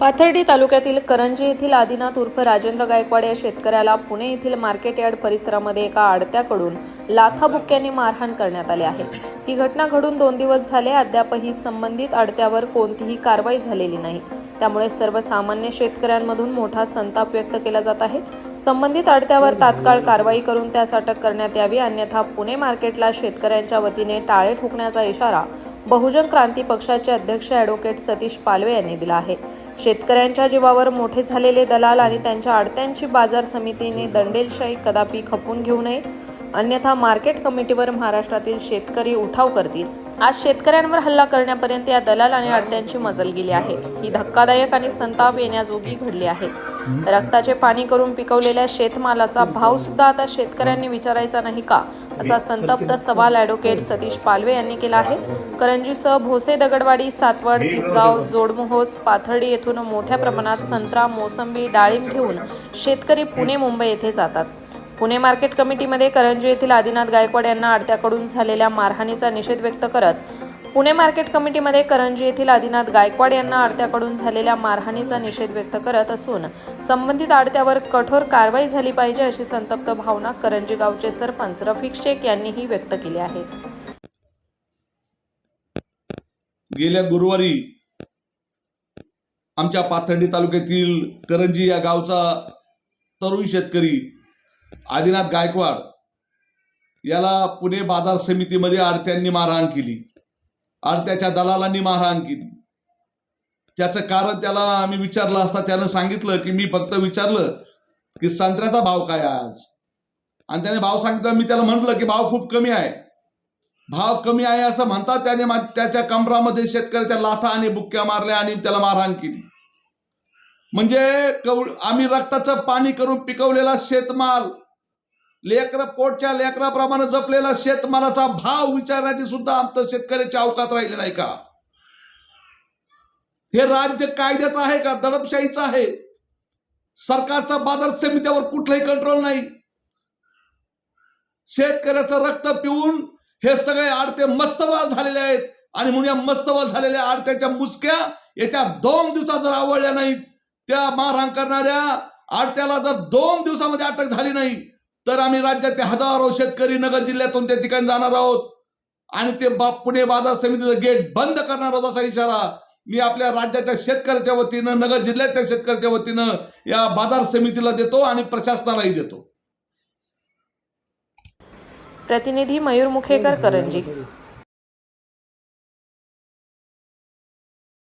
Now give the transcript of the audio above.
पाथर्डी तालुक्यातील करंजी येथील आदिनाथ उर्फ राजेंद्र गायकवाड या शेतकऱ्याला पुणे येथील मार्केट यार्ड परिसरामध्ये एका आडत्याकडून लाथाबुक्क्यांनी मारहाण करण्यात आली आहे. ही घटना घडून दोन दिवस झाले अद्यापही संबंधित आडत्यावर कोणतीही कारवाई झालेली नाही. त्यामुळे सर्वसामान्य शेतकऱ्यांमधून मोठा संताप व्यक्त केला जात आहे. संबंधित आडत्यावर तात्काळ कारवाई करून त्यास अटक करण्यात यावी अन्यथा पुणे मार्केटला शेतकऱ्यांच्या वतीने टाळे ठोकण्याचा इशारा बहुजन क्रांती पक्षाचे अध्यक्ष ॲडव्होकेट सतीश पालवे यांनी दिला आहे. शेतकऱ्यांच्या जीवावर मोठे झालेले दलाल आणि त्यांच्या आडत्यांची बाजार समितीने दंडेलशाही कदापि खपून घेऊ नये. अन्यथा मार्केट कमिटीवर महाराष्ट्रातील शेतकरी उठाव करतील. आज शेतकऱ्यांवर हल्ला करण्यापर्यंत या दलाल आणि अडत्यांची मजल गेली आहे. ही धक्कादायक आणि संताप येण्याजोगी घडली आहे. रक्ताचे पाणी करून पिकवलेल्या शेतमालाचा भाव सुद्धा आता शेतकऱ्यांनी विचारायचा नाही का? असा संतप्त सवाल ॲडव्होकेट सतीश पालवे यांनी केला आहे. करंजीसह भोसे दगडवाडी सातवड तिसगाव जोडमोहोज पाथर्डी येथून मोठ्या प्रमाणात संत्रा मोसंबी डाळिंब घेऊन शेतकरी पुणे मुंबई येथे जातात. पुणे मार्केट कमिटीमध्ये करंजी येथील आदिनाथ गायकवाड यांना आडत्याकडून झालेल्या मारहाणीचा निषेध व्यक्त करत पुणे मार्केट कमिटीमध्ये करंजी येथील आदिनाथ गायकवाड यांना आडत्याकडून झालेल्या मारहाणीचा निषेध व्यक्त करत असून संबंधित आडत्यावर कठोर कारवाई झाली पाहिजे अशी संतप्त भावना करंजी गावचे सरपंच रफिक शेख यांनीही व्यक्त केली आहे. गेल्या गुरुवारी आमच्या पाथर्डी तालुक्यातील करंजी या गावचा तरुण शेतकरी आदिनाथ गायकवाड याला पुणे बाजार समितीमध्ये आडत्यांनी मारहाण केली. आडत्याच्या दलालांनी मारहाण केली. त्याचं कारण त्याला आम्ही विचारलं असता त्यानं सांगितलं की मी फक्त विचारलं की संत्र्याचा भाव काय आज? आणि त्याने भाव सांगितलं मी त्याला म्हटलं की भाव खूप कमी आहे. भाव कमी आहे असं म्हणतात त्याने त्याच्या कमरामध्ये शेतकऱ्याच्या लाथा आणि बुक्क्या मारल्या आणि त्याला मारहाण केली. म्हणजे कव आम्ही रक्ताचं पाणी करून पिकवलेला शेतमाल लेकर पोटच्या लेकराप्रमाणे जपलेला शेतमालाचा भाव विचारण्याची सुद्धा आमचं शेतकऱ्याच्या अवकात राहिले नाही का? हे राज्य कायद्याचं आहे का? दडपशाहीचं आहे. सरकारचा बाजार समित्यावर कुठलाही कंट्रोल नाही. शेतकऱ्याचं रक्त पिऊन हे सगळे आडते मस्तवाल झालेले आहेत. आणि म्हणून या मस्तवाल झालेल्या आडत्याच्या मुसक्या येत्या दोन दिवसात जर आवडल्या नाहीत त्या मारहाण करणाऱ्या आडत्याला जर दोन दिवसामध्ये अटक झाली नाही तर आम्ही राज्यातले हजारो शेतकरी नगर जिल्ह्यातून त्या ठिकाणी जाणार आहोत. आणि ते बा पुणे बाजार समितीचं गेट बंद करणार आहोत असा इशारा मी आपल्या राज्याच्या शेतकऱ्याच्या वतीनं नगर जिल्ह्यातल्या शेतकऱ्याच्या वतीनं या बाजार समितीला देतो आणि प्रशासनालाही देतो. प्रतिनिधी मयूर मुखेकर करंजी.